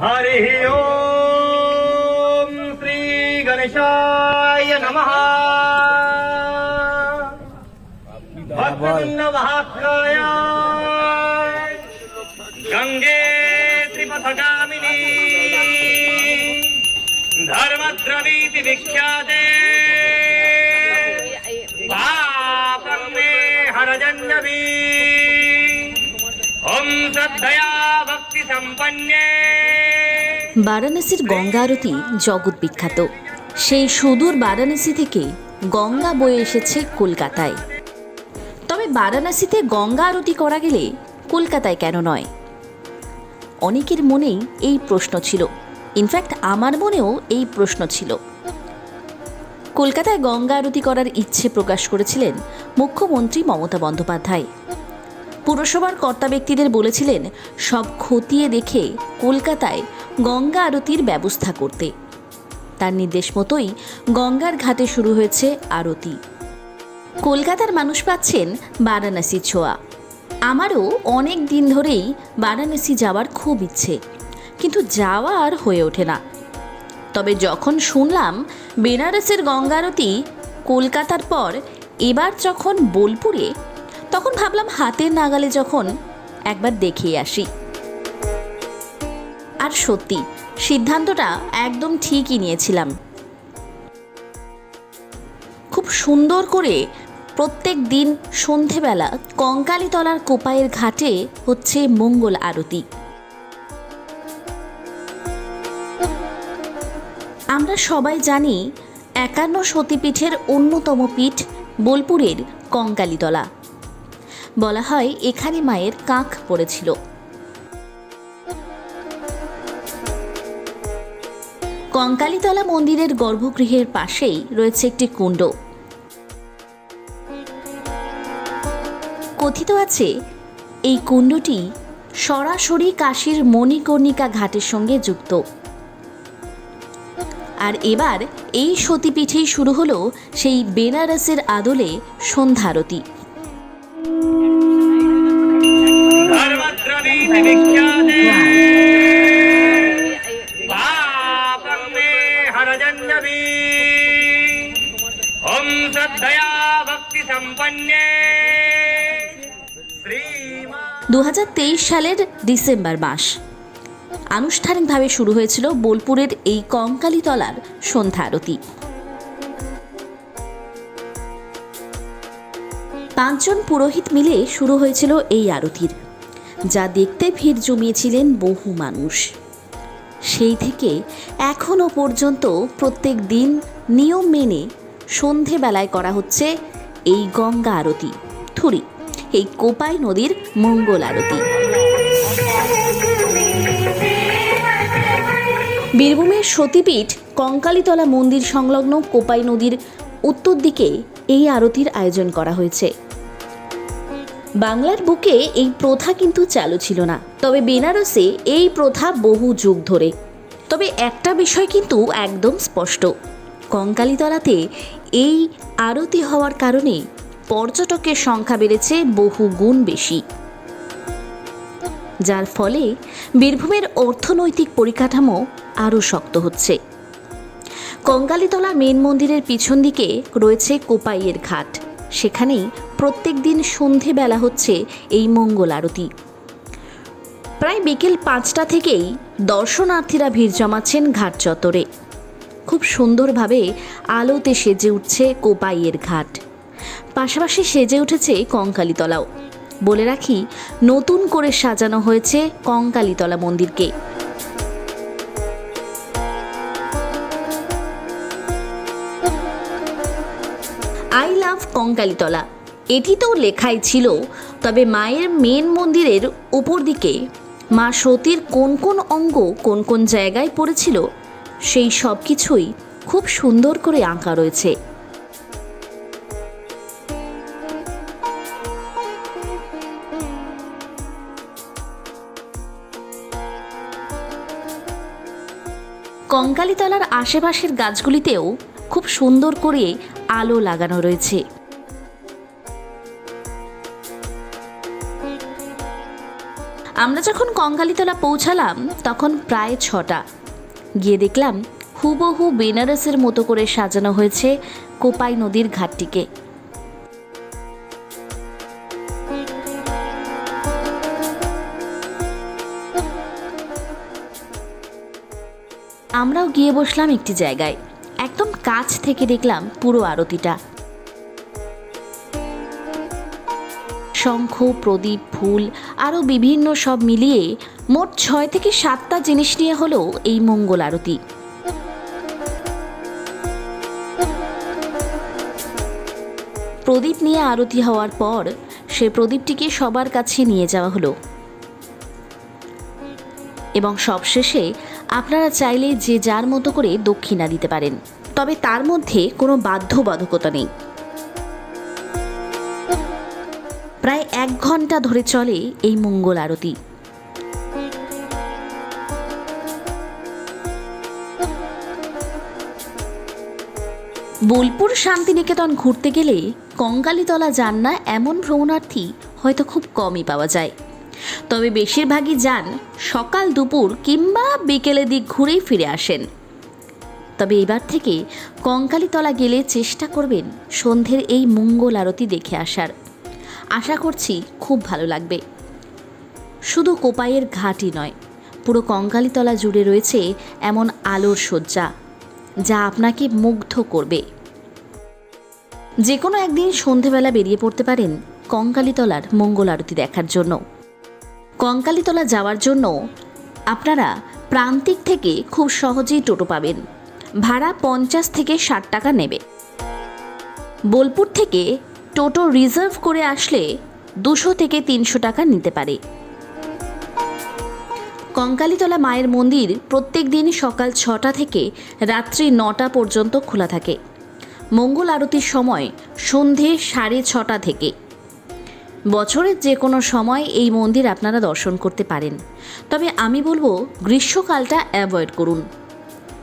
हरिः ॐ श्रीगणेशाय नमः भक्तवृन्दमहाकाय गङ्गे त्रिपथगामिनी धर्मद्रवीति विख्याते पापं मे हरजन्यवी ॐ श्रद्धया भक्तिसम्पन्ने বারাণসীর গঙ্গা আরতি জগৎ বিখ্যাত। সেই সুদূর বারাণসী থেকে গঙ্গা বয়ে এসেছে কলকাতায়। তবে বারাণসীতে গঙ্গা আরতি করা গেলে কলকাতায় কেন নয়? অনেকের মনেই এই প্রশ্ন ছিল। ইনফ্যাক্ট আমার মনেও এই প্রশ্ন ছিল। কলকাতায় গঙ্গা আরতি করার ইচ্ছে প্রকাশ করেছিলেন মুখ্যমন্ত্রী মমতা বন্দ্যোপাধ্যায়। পুরসভার কর্তা ব্যক্তিদের বলেছিলেন, সব খতিয়ে দেখে কলকাতায় গঙ্গা আরতির ব্যবস্থা করতে। তার নির্দেশ মতোই গঙ্গার ঘাটে শুরু হয়েছে আরতি। কলকাতার মানুষ পাচ্ছেন বারাণসী ছোঁয়া। আমারও অনেক দিন ধরেই বারাণসী যাওয়ার খুব ইচ্ছে, কিন্তু যাওয়া আর হয়ে ওঠে না। তবে যখন শুনলাম বেনারসের গঙ্গা আরতি কলকাতার পর এবার যখন বোলপুরে, তখন ভাবলাম হাতের নাগালে যখন একবার দেখে আসি। আর সত্যি। সিদ্ধান্তটা একদম ঠিকই নিয়েছিলাম। খুব সুন্দর করে প্রত্যেক দিন সন্ধেবেলা কঙ্কালীতলার কোপায়ের ঘাটে হচ্ছে মঙ্গল আরতি। আমরা সবাই জানি একান্ন সতীপীঠের অন্যতম পীঠ বোলপুরের কঙ্কালীতলা। বলা হয় এখানে মায়ের কাঁখ পড়েছিল। কঙ্কালীতলা মন্দিরের গর্ভগৃহের পাশেই রয়েছে একটি কুণ্ড। কথিত আছে এই কুণ্ডটি সরাসরি কাশীর মণিকর্ণিকা ঘাটের সঙ্গে যুক্ত। আর এবার এই সতীপীঠেই শুরু হলো সেই বেনারসের আদলে সন্ধ্যারতি বিখ্যাত দু হাজার তেইশ সালের ডিসেম্বর মাস। আনুষ্ঠানিকভাবে শুরু হয়েছিল বোলপুরের এই কঙ্কালীতলার সন্ধ্যা আরতি। পাঁচজন পুরোহিত মিলে শুরু হয়েছিল এই আরতির, যা দেখতে ভিড় জমিয়েছিলেন বহু মানুষ। সেই থেকে এখনও পর্যন্ত প্রত্যেক দিন নিয়ম মেনে সন্ধেবেলায় করা হচ্ছে এই গঙ্গা আরতি। থুরি, এই কোপাই নদীর মঙ্গল আরতি। বীরভূমের সতীপীঠ কঙ্কালীতলা মন্দির সংলগ্ন কোপাই নদীর উত্তর দিকে এই আরতির আয়োজন করা হয়েছে। বাংলার বুকে এই প্রথা কিন্তু চালু ছিল না, তবে বেনারসে এই প্রথা বহু যুগ ধরে। তবে একটা বিষয় কিন্তু একদম স্পষ্ট, কঙ্কালীতলাতে এই আরতি হওয়ার কারণে পর্যটকের সংখ্যা বেড়েছে বহু গুণ বেশি। যার ফলে বীরভূমের অর্থনৈতিক পরিকাঠামো আরও শক্ত হচ্ছে। কঙ্কালীতলা মেন মন্দিরের পিছন দিকে রয়েছে কোপাইয়ের ঘাট। সেখানেই প্রত্যেক দিন সন্ধেবেলা হচ্ছে এই মঙ্গল আরতি। প্রায় বিকেল পাঁচটা থেকেই দর্শনার্থীরা ভিড় জমাচ্ছেন ঘাট চত্বরে। খুব সুন্দরভাবে আলোতে সেজে উঠছে কোপাইয়ের ঘাট। পাশাপাশি সেজে উঠেছে কঙ্কালীতলাও। বলে রাখি, নতুন করে সাজানো হয়েছে কঙ্কালীতলা মন্দিরকে। I love Kankalitala. এটি তো লেখাই ছিল, তবে মায়ের মেন মন্দিরের উপর দিকে মা সতীর কোন কোন অঙ্গ কোন কোন জায়গায় পড়েছিল সেই সব কিছুই খুব সুন্দর করে আঁকা রয়েছে। কঙ্কালীতলার আশেপাশের গাছগুলিতেও খুব সুন্দর করে আলো লাগানো রয়েছে। আমরা যখন কঙ্কালীতলা পৌঁছালাম, তখন প্রায় ছটা। গিয়ে দেখলাম হুবহু বেনারসের মতো করে সাজানো হয়েছে কোপাই নদীর ঘাটটিকে। আমরাও গিয়ে বসলাম একটি জায়গায়। একদম কাছ থেকে দেখলাম পুরো আরতিটা। শঙ্খ, প্রদীপ, ফুল, আরও বিভিন্ন সব মিলিয়ে মোট ছয় থেকে সাতটা জিনিস নিয়ে হলো এই মঙ্গল আরতি। প্রদীপ নিয়ে আরতি হওয়ার পর সে প্রদীপটিকে সবার কাছে নিয়ে যাওয়া হলো। এবং সবশেষে আপনারা চাইলে যে যার মতো করে দক্ষিণা দিতে পারেন। তবে তার মধ্যে কোনো বাধ্যবাধকতা নেই। প্রায় এক ঘণ্টা ধরে চলে এই মঙ্গল আরতি। বোলপুর শান্তিনিকেতন ঘুরতে গেলে কঙ্কালীতলা যান না এমন ভ্রমণার্থী হয়তো খুব কমই পাওয়া যায়। তবে বেশিরভাগই যান সকাল দুপুর কিংবা বিকেলে দিক ঘুরেই ফিরে আসেন। তবে এবার থেকে কঙ্কালীতলা গেলে চেষ্টা করবেন সন্ধ্যের এই মঙ্গল আরতি দেখে আসার। আশা করছি খুব ভালো লাগবে। শুধু কোপাইয়ের ঘাটই নয়, পুরো কঙ্কালীতলা জুড়ে রয়েছে এমন আলোর সজ্জা যা আপনাকে মুগ্ধ করবে। যে কোনো একদিন সন্ধেবেলা বেরিয়ে পড়তে পারেন কঙ্কালীতলার মঙ্গল আরতি দেখার জন্য। কঙ্কালীতলা যাওয়ার জন্য আপনারা প্রান্তিক থেকে খুব সহজেই টোটো পাবেন। ভাড়া পঞ্চাশ থেকে ষাট টাকা নেবে। বোলপুর থেকে টোটো রিজার্ভ করে আসলে দুশো থেকে তিনশো টাকা নিতে পারে। কঙ্কালীতলা মায়ের মন্দির প্রত্যেক দিন সকাল ছটা থেকে রাত্রি নটা পর্যন্ত খোলা থাকে। মঙ্গল আরতির সময় সন্ধে সাড়ে ছটা থেকে। বছরের যে কোনো সময় এই মন্দির আপনারা দর্শন করতে পারেন। তবে আমি বলব গ্রীষ্মকালটা অ্যাভয়েড করুন।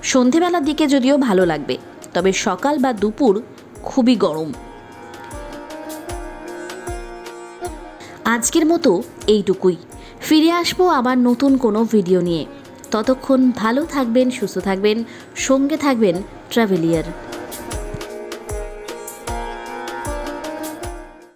সন্ধেবেলার দিকে যদিও ভালো লাগবে, তবে সকাল বা দুপুর খুবই গরম। আজকের মতো এইটুকুই। ফিরে আসব আবার নতুন কোনো ভিডিও নিয়ে। ততক্ষণ ভালো থাকবেন, সুস্থ থাকবেন, সঙ্গে থাকবেন ট্রাভেলিয়ার